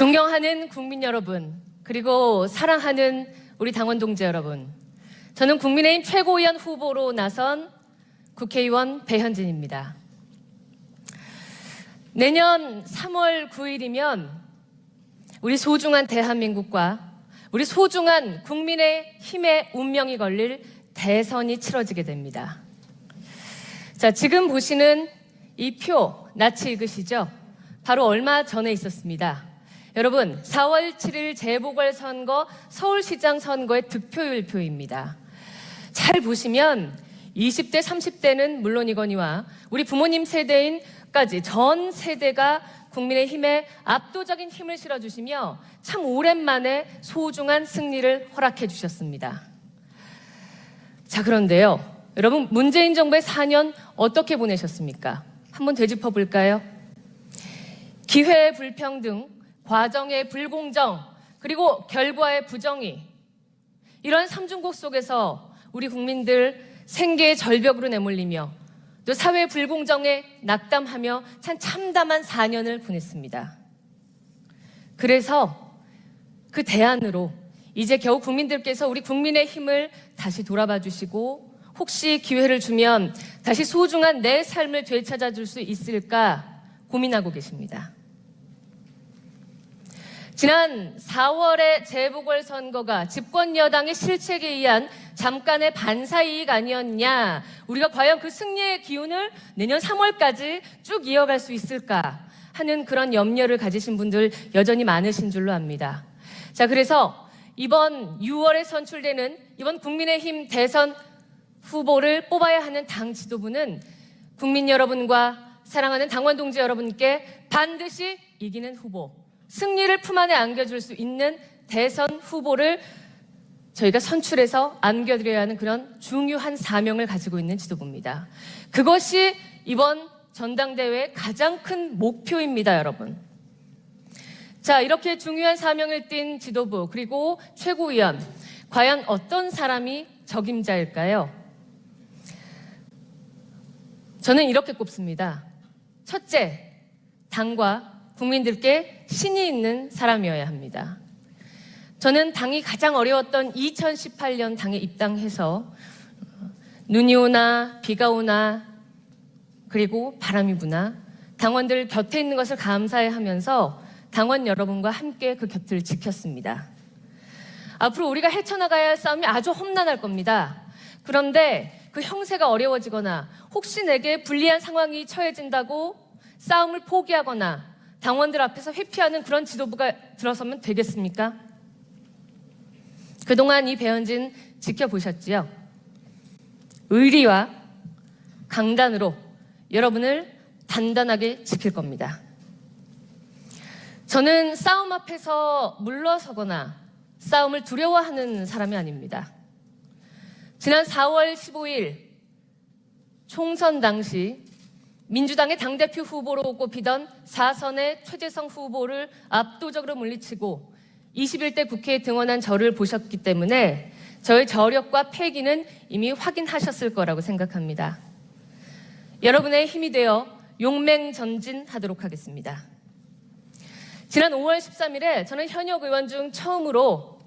존경하는 국민 여러분, 그리고 사랑하는 우리 당원 동지 여러분. 저는 국민의힘 최고위원 후보로 나선 국회의원 배현진입니다. 내년 3월 9일이면 우리 소중한 대한민국과 우리 소중한 국민의 힘의 운명이 걸릴 대선이 치러지게 됩니다. 자, 지금 보시는 이 표, 낯이 익으시죠? 바로 얼마 전에 있었습니다. 여러분, 4월 7일 재보궐선거 서울시장 선거의 득표율 표입니다. 잘 보시면 20대, 30대는 물론이거니와 우리 부모님 세대인까지 전 세대가 국민의힘에 압도적인 힘을 실어주시며 참 오랜만에 소중한 승리를 허락해 주셨습니다. 자, 그런데요. 여러분, 문재인 정부의 4년 어떻게 보내셨습니까? 한번 되짚어 볼까요? 기회의 불평등, 과정의 불공정, 그리고 결과의 부정의. 이런 삼중곡 속에서 우리 국민들 생계의 절벽으로 내몰리며 또 사회 불공정에 낙담하며 참 참담한 4년을 보냈습니다. 그래서 그 대안으로 이제 겨우 국민들께서 우리 국민의 힘을 다시 돌아봐 주시고 혹시 기회를 주면 다시 소중한 내 삶을 되찾아 줄 수 있을까 고민하고 계십니다. 지난 4월의 재보궐선거가 집권 여당의 실책에 의한 잠깐의 반사이익 아니었냐. 우리가 과연 그 승리의 기운을 내년 3월까지 쭉 이어갈 수 있을까 하는 그런 염려를 가지신 분들 여전히 많으신 줄로 압니다. 자, 그래서 이번 6월에 선출되는 이번 국민의힘 대선 후보를 뽑아야 하는 당 지도부는 국민 여러분과 사랑하는 당원 동지 여러분께 반드시 이기는 후보, 승리를 품 안에 안겨줄 수 있는 대선 후보를 저희가 선출해서 안겨드려야 하는 그런 중요한 사명을 가지고 있는 지도부입니다. 그것이 이번 전당대회의 가장 큰 목표입니다, 여러분. 자, 이렇게 중요한 사명을 띈 지도부, 그리고 최고위원. 과연 어떤 사람이 적임자일까요? 저는 이렇게 꼽습니다. 첫째, 당과 국민들께 신이 있는 사람이어야 합니다. 저는 당이 가장 어려웠던 2018년 당에 입당해서 눈이 오나 비가 오나 그리고 바람이 부나 당원들 곁에 있는 것을 감사해 하면서 당원 여러분과 함께 그 곁을 지켰습니다. 앞으로 우리가 헤쳐나가야 할 싸움이 아주 험난할 겁니다. 그런데 그 형세가 어려워지거나 혹시 내게 불리한 상황이 처해진다고 싸움을 포기하거나 당원들 앞에서 회피하는 그런 지도부가 들어서면 되겠습니까? 그동안 이 배현진 지켜보셨지요? 의리와 강단으로 여러분을 단단하게 지킬 겁니다. 저는 싸움 앞에서 물러서거나 싸움을 두려워하는 사람이 아닙니다. 지난 4월 15일 총선 당시 민주당의 당대표 후보로 꼽히던 사선의 최재성 후보를 압도적으로 물리치고 21대 국회에 등원한 저를 보셨기 때문에 저의 저력과 패기는 이미 확인하셨을 거라고 생각합니다. 여러분의 힘이 되어 용맹 전진하도록 하겠습니다. 지난 5월 13일에 저는 현역 의원 중 처음으로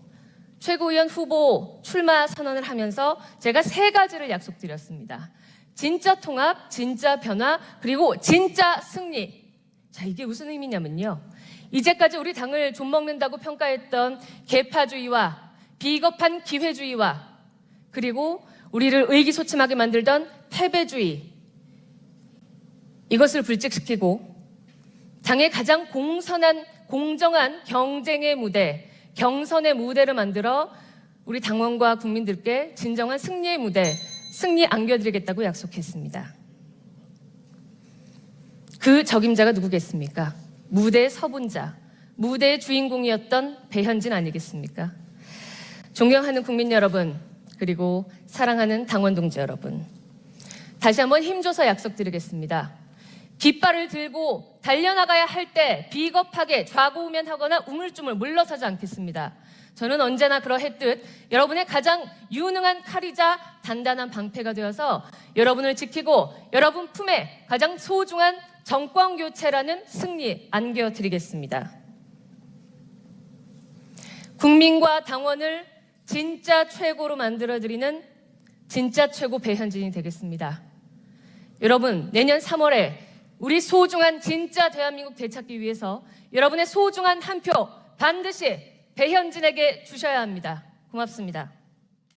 최고위원 후보 출마 선언을 하면서 제가 세 가지를 약속드렸습니다. 진짜 통합, 진짜 변화, 그리고 진짜 승리. 자, 이게 무슨 의미냐면요. 이제까지 우리 당을 좀 먹는다고 평가했던 개파주의와 비겁한 기회주의와 그리고 우리를 의기소침하게 만들던 패배주의. 이것을 불직시키고 당의 가장 공선한, 공정한 경쟁의 무대, 경선의 무대를 만들어 우리 당원과 국민들께 진정한 승리의 무대, 승리 안겨드리겠다고 약속했습니다. 그 적임자가 누구겠습니까? 무대의 서본자, 무대의 주인공이었던 배현진 아니겠습니까? 존경하는 국민 여러분, 그리고 사랑하는 당원 동지 여러분. 다시 한번 힘줘서 약속드리겠습니다. 깃발을 들고 달려나가야 할 때 비겁하게 좌고우면하거나 우물쭈물 물러서지 않겠습니다. 저는 언제나 그러했듯 여러분의 가장 유능한 칼이자 단단한 방패가 되어서 여러분을 지키고 여러분 품에 가장 소중한 정권 교체라는 승리 안겨 드리겠습니다. 국민과 당원을 진짜 최고로 만들어 드리는 진짜 최고 배현진이 되겠습니다. 여러분, 내년 3월에 우리 소중한 진짜 대한민국 되찾기 위해서 여러분의 소중한 한 표 반드시 배현진에게 주셔야 합니다. 고맙습니다.